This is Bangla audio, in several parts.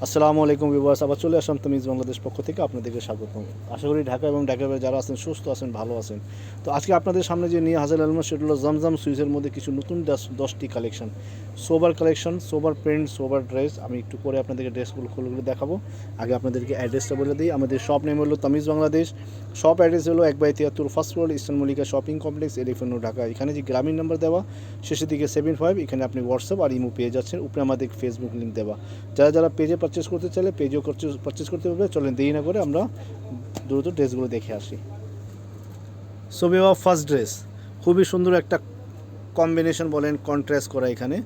আসসালামু আলাইকুম বিবাস আবার চলে আসলাম তামিজ বাংলাদেশ পক্ষ থেকে আপনাদেরকে স্বাগতম। আশা করি ঢাকা এবং ঢাকার যারা আছেন, সুস্থ আছেন, ভালো আছেন। তো আজকে আপনাদের সামনে যে নিয়ে হাজার আলমা সেটা হলো জমজম সুইচের মধ্যে কিছু নতুন দশ- দশটি collection. Sober collection, sober print, sober dress, আমি একটু পরে আপনাদেরকে ড্রেসগুলো খুলে খুলে দেখাবো। আগে আপনাদেরকে অ্যাড্রেসটা বলে দিই, আমাদের শপ নেম হলো তামিজ বাংলাদেশ। শপ অ্যাড্রেস হলো এক বাই তিয়াত্তর first floor eastern Mallika shopping complex, elephant Dhaka. এখানে যে গ্রামীণ নাম্বার দেওয়া, শেষের দিকে সেভেন ফাইভ, এখানে আপনি হোয়াটসঅ্যাপ আর ইমো পেয়ে যাচ্ছেন। উপরে আমাদের ফেসবুক লিঙ্ক দেওয়া। যারা যারা পেজে পারচেস করতে চাইলে পেজেও পারচেস করতে পারবে চলেন দেরি না করে আমরা দ্রুত ড্রেসগুলো দেখে আসি। সো বিবাহ ফার্স্ট ড্রেস খুবই সুন্দর একটা কম্বিনেশন বলেন কন্ট্রাস্ট করা এখানে।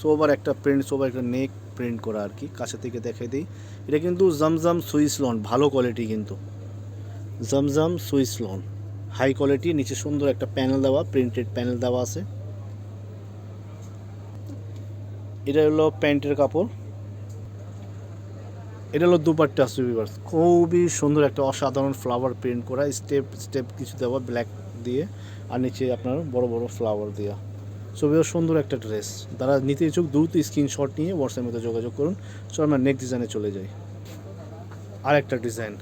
সোবার একটা প্রিন্ট সোবার একটা নেক প্রিন্ট করা আর কি, কাছে থেকে দেখে দিই। এটা কিন্তু জমজম সুইস লন, ভালো কোয়ালিটি কিন্তু। Zamzam Swiss lawn high quality নিচে সুন্দর একটা প্যানেল দেওয়া প্রিন্টেড প্যানেল দেওয়া আছে। এটা হলো প্যান্টের কাপড়। এটা হলো দুপাট্টা সুইভার্স। খুবই সুন্দর একটা অসাধারণ ফ্লাওয়ার প্রিন্ট করা স্টেপ স্টেপ কিছু দেওয়া ব্ল্যাক দিয়ে, আর নিচে আপনার বড় বড় ফ্লাওয়ার দেওয়া। ছবিও সুন্দর একটা ড্রেস তারা নিতে ইচ্ছুক, দ্রুত স্ক্রিনশট নিয়ে হোয়াটসঅ্যাপের মধ্যে যোগাযোগ করুন। চলো আমরা নেক্সট ডিজাইনে চলে যাই। আর একটা ডিজাইন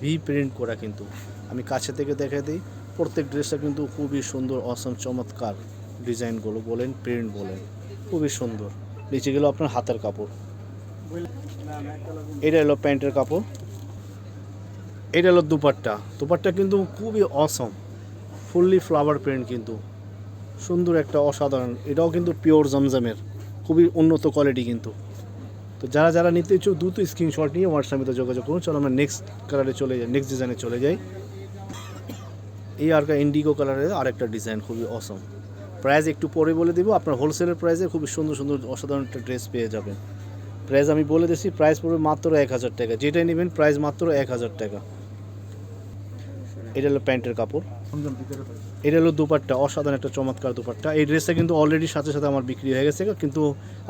ভি প্রিন্ট করা কিন্তু। আমি কাছে থেকে দেখে দিই, প্রত্যেক ড্রেসটা কিন্তু খুবই সুন্দর অসম চমৎকার। ডিজাইনগুলো বলেন প্রিন্ট বলেন, খুবই সুন্দর। নিচে গেল আপনার হাতের কাপড়। এটা হলো প্যান্টের কাপড়। এটা হলো দুপাট্টা। দুপাট্টা কিন্তু খুবই অসম ফুললি ফ্লাওয়ার প্রিন্ট কিন্তু। সুন্দর একটা অসাধারণ। এটাও কিন্তু পিওর জমজমের। খুবই উন্নত কোয়ালিটি কিন্তু। তো যারা যারা নিতে ইচ্ছুক, দ্রুত স্ক্রিনশট নিয়ে হোয়াটসঅ্যাপে যোগাযোগ করুন। চলো আমরা নেক্সট কালারে চলে যাই নেক্সট ডিজাইনে চলে যাই। এই আর ইন্ডিগো কালারের আরেকটা ডিজাইন খুবই অসম প্রাইস একটু পরে বলে দেবো। আপনার হোলসেলের প্রাইসে খুবই সুন্দর সুন্দর, অসাধারণ একটা ড্রেস পেয়ে যাবেন। প্রাইস আমি বলে দিচ্ছি প্রাইস পড়বে মাত্র এক হাজার টাকা। যেটাই নেবেন প্রাইস মাত্র এক হাজার টাকা। এটা হলো প্যান্টের কাপড়। এটা হলো দুপাট্টা অসাধারণ একটা চমৎকার দুপাট্টা। এই ড্রেসটা কিন্তু অলরেডি সাথে সাথে আমার বিক্রি হয়ে গেছে কিন্তু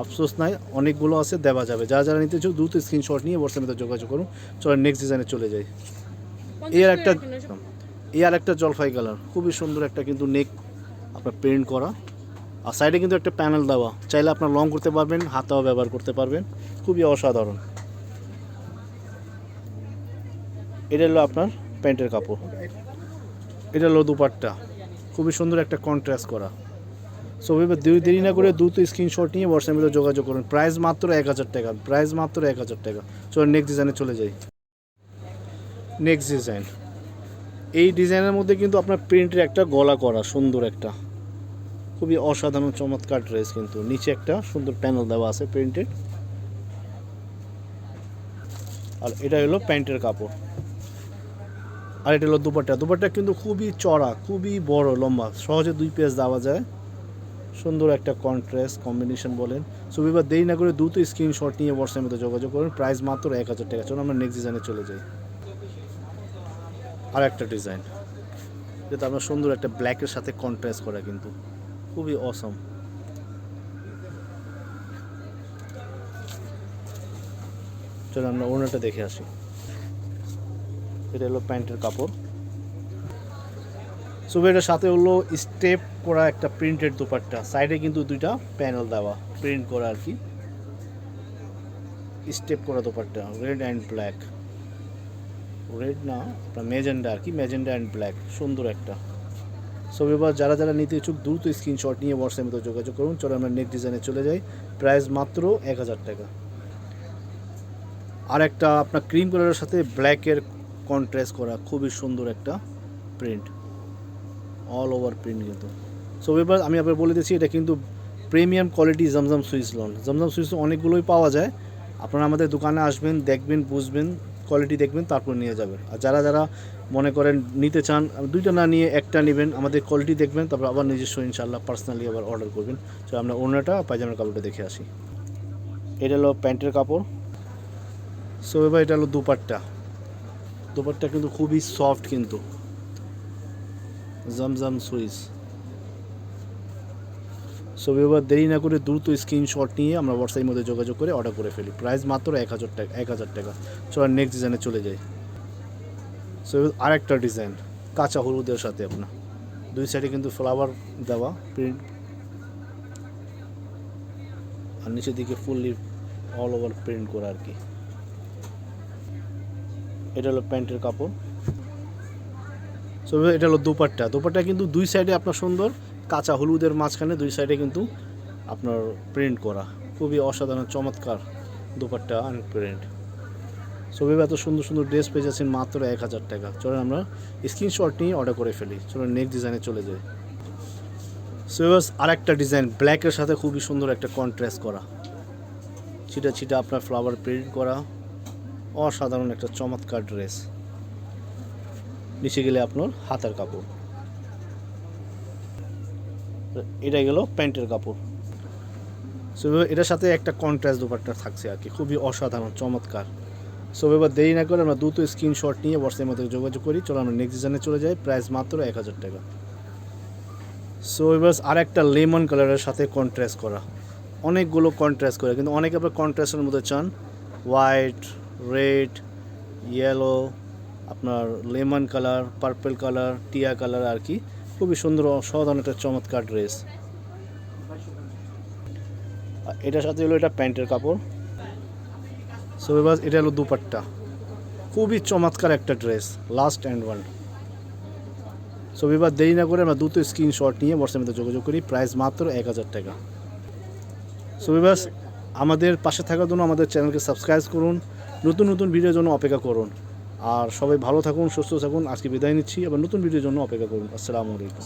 আফসোস নাই অনেকগুলো আছে দেওয়া যাবে। যারা যারা নিতে চাও দ্রুত স্ক্রিনশট নিয়ে হোয়াটসঅ্যাপে যোগাযোগ করুন। চলো নেক্সট ডিজাইনে চলে যাই। এর একটা এই আর একটা জলফাই কালার খুবই সুন্দর একটা কিন্তু নেক আপনার প্রিন্ট করা। আর সাইডে কিন্তু একটা প্যানেল দেওয়া। চাইলে আপনার লং করতে পারবেন, হাতাও ব্যবহার করতে পারবেন। খুবই অসাধারণ। এটা হলো আপনার প্যান্টের কাপড়। এটা হলো দুপাট্টা। খুবই সুন্দর একটা কন্ট্রাস্ট করা। সো দুই দেরি না করে দ্রুত স্ক্রিনশট নিয়ে হোয়াটসঅ্যাপে যোগাযোগ করুন। প্রাইস মাত্র এক হাজার টাকা। প্রাইস মাত্র এক হাজার টাকা। চলো নেক্সট ডিজাইনে চলে যাই। নেক্সট ডিজাইন এই ডিজাইনের মধ্যে কিন্তু আপনার প্রিন্টের একটা গলা করা, সুন্দর একটা। খুবই অসাধারণ চমৎকার ড্রেস কিন্তু। নিচে একটা সুন্দর প্যানেল দেওয়া আছে প্রিন্টেড। আর এটা হলো প্যান্টের কাপড়। আর এটা হলো দুপাট্টা। দুপাট্টা কিন্তু খুবই চড়া, খুবই বড়, লম্বা। সহজে দুই পেজ দেওয়া যায়। সুন্দর একটা কন্ট্রাস্ট কম্বিনেশন বলেন। সো এবার দেরি না করে দ্রুত স্ক্রিনশট নিয়ে হোয়াটসঅ্যাপের মধ্যে যোগাযোগ করেন। প্রাইস মাত্র এক হাজার টাকা। চলো আমরা নেক্সট ডিজাইনে চলে যাই। আর একটা ডিজাইন যেটা আপনার সুন্দর একটা ব্ল্যাকের সাথে কন্ট্রাস্ট করা কিন্তু। খুবই অসম চলো আমরা ওনাটা দেখে আসি। এটা হলো প্যান্টের কাপড়। সো এটার সাথে হলো স্টেপ করা একটা প্রিন্টেড দুপাট্টা। সাইডে কিন্তু দুইটা প্যানেল দেওয়া। প্রিন্ট করা আর কি। স্টেপ করা dupatta. Red and black red না মেজেন্ডা আর কি মেজেন্ডা অ্যান্ড ব্ল্যাক সুন্দর একটা। সো এবার যারা যারা নিতে ইচ্ছুক, দ্রুত স্ক্রিনশট নিয়ে হোয়াটসঅ্যাপে তো যোগাযোগ করুন। চলো আমরা নেক্সট ডিজাইনে চলে যাই। প্রাইস মাত্র এক হাজার টাকা। আর একটা আপনার ক্রিম কালারের সাথে ব্ল্যাকের কন্ট্রাস্ট করা খুবই সুন্দর একটা প্রিন্ট অল ওভার প্রিন্ট কিন্তু। সো এবার আমি আপনার বলে দিচ্ছি, এটা কিন্তু premium quality Zamzam Swiss lawn Zamzam Swiss অনেকগুলোই পাওয়া যায়। আপনারা আমাদের দোকানে আসবেন, দেখবেন, বুঝবেন। কোয়ালিটি দেখবেন, তারপর নিয়ে যাবেন। আর যারা যারা মনে করেন নিতে চান, দুইটা না নিয়ে একটা নেবেন, আমাদের কোয়ালিটি দেখবেন, তারপর আবার নিজস্ব ইনশাল্লাহ পার্সোনালি আবার অর্ডার করবেন। তো আমরা অন্যটা পায়জামার কাপড়টা দেখে আসি। এটা হলো প্যান্টের কাপড়। সো এবার এটা হলো দুপাট্টা। দুপাট্টা কিন্তু খুবই সফট কিন্তু। জমজম সুইস সো এবার দেরি না করে দ্রুত স্ক্রিনশট নিয়ে আমরা হোয়াটসঅ্যাপের মধ্যে যোগাযোগ করে অর্ডার করে ফেলি। প্রাইস মাত্র এক হাজার টাকা, এক হাজার টাকা। চলো নেক্সট ডিজাইনে চলে যাই। সো এবার আরেকটা ডিজাইন কাঁচা হলুদের সাথে আপনার দুই সাইডে কিন্তু ফ্লাওয়ার দেওয়া প্রিন্ট আর নিচের দিকে ফুললি অল ওভার প্রিন্ট করা আর কি। এটা হলো প্যান্টের কাপড়। সো এটা হলো দুপাট্টা। দুপাট্টা কিন্তু দুই সাইডে আপনার সুন্দর। কাঁচা হলুদের মাঝখানে দুই সাইডে কিন্তু আপনার প্রিন্ট করা। খুবই অসাধারণ, চমৎকার দুপাট্টা অ্যান্ড প্রিন্ট সবই এত সুন্দর সুন্দর ড্রেস পেয়ে যাচ্ছেন মাত্র এক হাজার টাকা। চলেন আমরা স্ক্রিনশট নিয়ে অর্ডার করে ফেলি। চলুন নেক্সট ডিজাইনে চলে যাই। সো আর একটা ডিজাইন ব্ল্যাকের সাথে খুবই সুন্দর একটা কন্ট্রাস্ট করা। ছিটা ছিটা আপনার ফ্লাওয়ার প্রিন্ট করা। অসাধারণ একটা চমৎকার ড্রেস নিচে গেলে আপনার হাতের কাপড়। এটা গেল প্যান্টের কাপড়। সো এটার সাথে একটা কন্ট্রাস্ট দুপাট্টা থাকছে আর কি, খুবই অসাধারণ, চমৎকার। সো এবার দেরি না করে আমরা দ্রুত স্ক্রিনশট নিয়ে হোয়াটসঅ্যাপের মধ্যে যোগাযোগ করি, চলো আমরা নেক্সট ডিজাইনে চলে যাই প্রাইস মাত্র এক হাজার টাকা। সো এবার আর একটা লেমন কালারের সাথে কন্ট্রাস্ট করা। অনেকগুলো কন্ট্রাস্ট করে, কিন্তু অনেকে আবার কন্ট্রাস্টের মধ্যে চান। হোয়াইট রেড ইয়েলো আপনার লেমন কালার পার্পল কালার টিয়া কালার আর কি। খুবই সুন্দর অসাধারণ একটা চমৎকার ড্রেস এটার সাথে হলো এটা প্যান্টের কাপড়। সো এবার এটা হলো দুপাট্টা। খুবই চমৎকার একটা dress last and one so এবার দেরি না করে আমরা দ্রুত স্ক্রিনশট নিয়ে বর্ষার মধ্যে যোগাযোগ করি প্রাইস মাত্র এক হাজার টাকা। সো এবার আমাদের পাশে থাকার জন্য আমাদের চ্যানেলকে সাবস্ক্রাইব করুন, নতুন নতুন ভিডিওর জন্য অপেক্ষা করুন। আর সবাই ভালো থাকুন, সুস্থ থাকুন। আজকে বিদায় নিচ্ছি। আবার নতুন ভিডিওর জন্য অপেক্ষা করুন। আসসালামু আলাইকুম।